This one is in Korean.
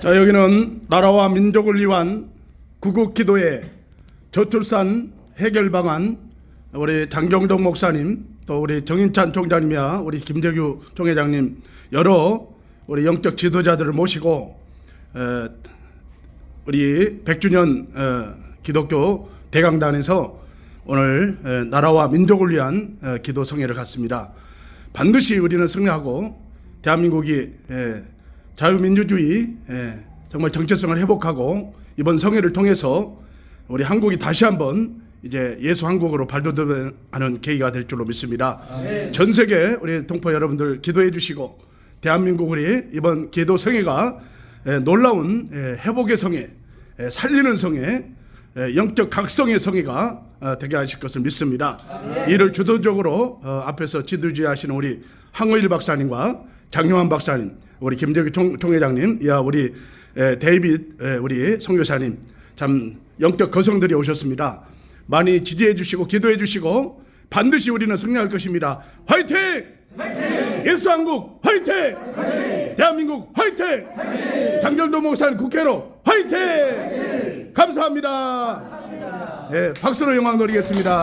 자 여기는 나라와 민족을 위한 구국 기도의 저출산 해결 방안 우리 장경동 목사님 또 우리 정인찬 총장님이야 우리 김재규 총회장님 여러 우리 영적 지도자들을 모시고 에, 우리 100주년 어, 기독교 대강단에서 오늘 에, 나라와 민족을 위한 어, 기도 성회를 갖습니다. 반드시 우리는 승리하고 대한민국이 에, 자유민주주의 에, 정말 정체성을 회복하고 이번 성회를 통해서 우리 한국이 다시 한번 이제 예수 한국으로 발돋움하는 계기가 될 줄로 믿습니다. 전 세계 우리 동포 여러분들 기도해 주시고 대한민국 우리 이번 기도 성회가 에, 놀라운 에, 회복의 성회, 에, 살리는 성회, 에, 영적 각성의 성회가 어, 되게 하실 것을 믿습니다. 이를 주도적으로 어, 앞에서 지도지하시는 우리 황호일 박사님과 장용환 박사님, 우리 김재규 총, 총회장님, 이하 우리 에, 데이빗 에, 우리 선교사님 참 영적 거성들이 오셨습니다. 많이 지지해 주시고 기도해 주시고 반드시 우리는 승리할 것입니다. 화이팅! 예수 한국 화이팅! 대한민국 화이팅! 장경도 목사님 국회로 화이팅! 감사합니다. 예, 박수로 영광 드리겠습니다.